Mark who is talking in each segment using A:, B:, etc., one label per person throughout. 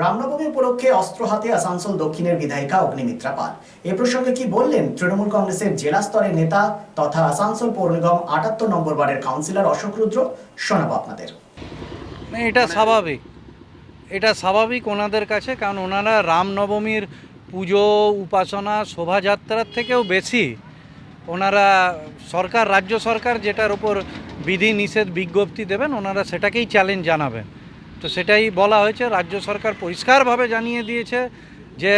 A: রামনবমী উপলক্ষে অস্ত্র হাতে আসানসোল দক্ষিণের বিধায়িকা অগ্নিমিত্রা পাল। এ প্রসঙ্গে কি বললেন তৃণমূল কংগ্রেসের জেলা স্তরের নেতা তথা আসানসোল পৌর নিগম আটাত্তর নম্বর ওয়ার্ডের কাউন্সিলর অশোক রুদ্র? শোনাবো আপনাদের।
B: এটা স্বাভাবিক। এটা স্বাভাবিক ওনাদের কাছে, কারণ ওনারা রামনবমীর পুজো, উপাসনা, শোভাযাত্রার থেকেও বেশি ওনারা সরকার, রাজ্য সরকার যেটার ওপর বিধি নিষেধ বিজ্ঞপ্তি দেবেন, ওনারা সেটাকেই চ্যালেঞ্জ জানাবেন। তো সেটাই বলা হয়েছে। রাজ্য সরকার পরিষ্কারভাবে জানিয়ে দিয়েছে যে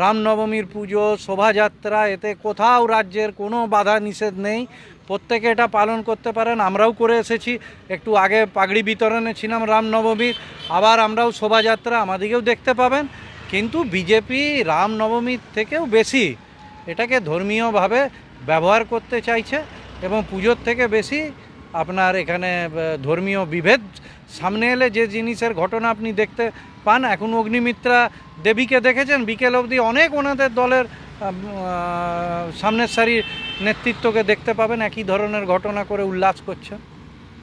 B: রামনবমীর পুজো, শোভাযাত্রা, এতে কোথাও রাজ্যের কোনো বাধা নিষেধ নেই। প্রত্যেকে এটা পালন করতে পারেন। আমরাও করে এসেছি। একটু আগে পাগড়ি বিতরণে ছিলাম রামনবমীর আবার আমরাও শোভাযাত্রা আমাদিকেও দেখতে পাবেন। কিন্তু বিজেপি রামনবমীর থেকেও বেশি এটাকে ধর্মীয়ভাবে ব্যবহার করতে চাইছে এবং পুজোর থেকে বেশি আপনার এখানে ধর্মীয় বিভেদ। সামনে এলে যে জিনিসের ঘটনা আপনি দেখতে পান এখন অগ্নিমিত্রা দেবীকে দেখেছেন? বিকেল অবধি অনেক ওনাদের দলের সামনের সারির নেতৃত্বকে দেখতে পাবেন একই ধরনের ঘটনা করে উল্লাস করছে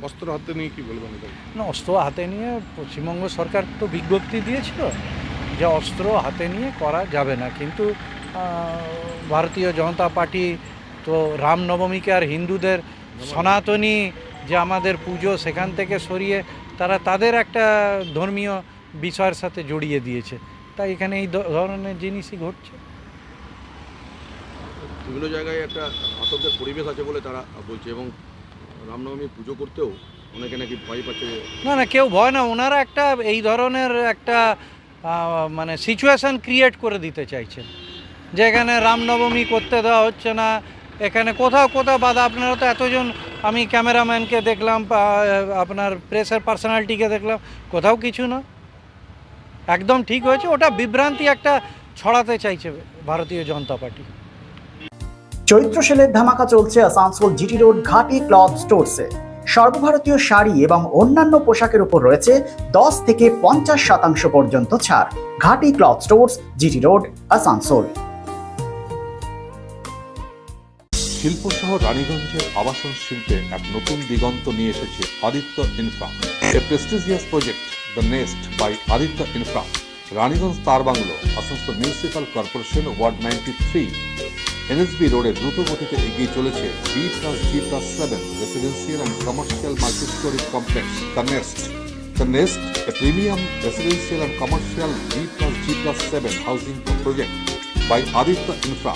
C: অস্ত্র হাতে নিয়ে কি বলবেন
B: না অস্ত্র হাতে নিয়ে পশ্চিমবঙ্গ সরকার তো বিজ্ঞপ্তি দিয়েছিল যে অস্ত্র হাতে নিয়ে করা যাবে না। কিন্তু ভারতীয় জনতা পার্টি তো রামনবমীকে আর হিন্দুদের সনাতনী যে আমাদের পুজো সেখান থেকে সরিয়ে তারা তাদের একটা ধর্মীয় বিষয়ের সাথে জড়িয়ে দিয়েছে। তাই এখানে এই ধরনের জিনিসই ঘটছে।
C: বিভিন্ন জায়গায় একটা আতঙ্কের পরিবেশ আছে বলে তারা বলছে এবং রামনবমী পুজো করতেও অনেকে নাকি ভয় পাচ্ছে
B: না না কেউ ভয় না ওনারা একটা এই ধরনের একটা মানে সিচুয়েশন ক্রিয়েট করে দিতে চাইছে যে এখানে রামনবমী করতে দেওয়া হচ্ছে না এখানে কোথাও কোথাও বাধা। আপনারা তো এতজন, আমি ক্যামেরাম্যানকে দেখলাম আপনার প্রেসের পার্সোনালিটিকে দেখলাম, কোথাও কিছু না। একদম ঠিক হয়েছে, ওটা বিভ্রান্তি একটা ছড়াতে চাইছে ভারতীয় জনতা পার্টি।
A: চৈত্র সেলের ধামাকা চলছে Asansol GT road Ghati cloth স্টোরসে। সর্বভারতীয় শাড়ি এবং অন্যান্য পোশাকের উপর রয়েছে দশ থেকে পঞ্চাশ শতাংশ পর্যন্ত ছাড়। Ghati cloth stores, GT road, Asansol.
D: শিল্পসহ রানীগঞ্জের আবাসন শিল্পে এক নতুন দিগন্ত নিয়ে এসেছে Aditya infra. A prestigious project the Nest by Aditya infra. Raniganj তার bungalow Asansol municipal corporation ward ninety three NSB রোডে দ্রুত গতিতে এগিয়ে চলেছে B plus G plus seven residential and commercial multistorey complex the Nest The Nest, a premium residential and commercial B plus G plus 7 housing project by Aditya Infra,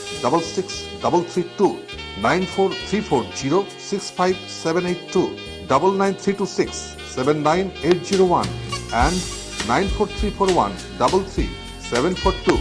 D: double six double three two nine four three four zero six five seven eight two double nine three two six seven nine eight zero one and nine four three four one double three seven four two